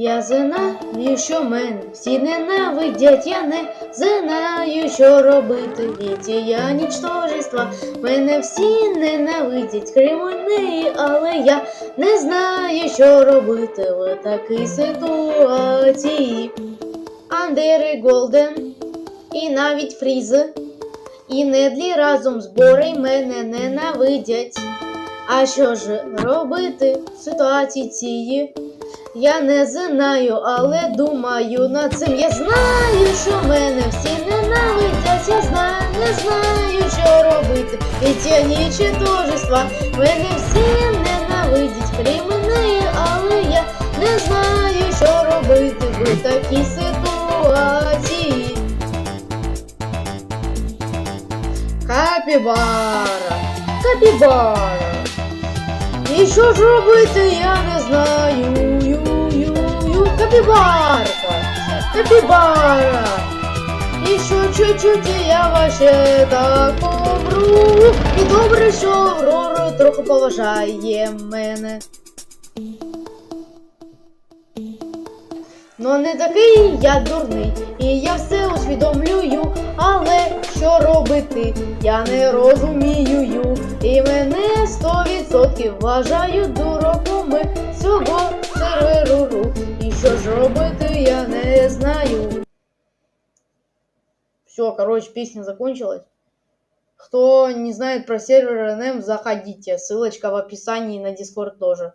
Я знаю, що мене всі ненавидять, я не знаю, що робити. Ведь я нічтожество, мене всі ненавидять, крім неї, але я не знаю, що робити в такій ситуації. Андери Голден і навіть Фріз, і Недлі разом збори мене ненавидять. А що ж робити в ситуації цієї? Я не знаю, але думаю над цим. Я знаю, що мене всі ненавидять. Я знаю, не знаю, що робити. Ведь я нічтожества, мене всі ненавидять, крім неї, але я не знаю, що робити в такій ситуації. Капібара, капібара. І що ж робити, я не знаю. Ю, ю, ю. Капібарка, капібара. І що чуть-чуть я ваще так помру. І добре, що Аврора трохи поважає мене. Ну не такий я дурний, і я все усвідомлюю, але що робити, я не розумію, і мене сто відсотків вважають дураком цього серверу. І що ж робити, я не знаю. Все, короче, песня закончилась. Кто не знает про сервер НМ, заходите. Ссылочка в описании на Дискорд тоже.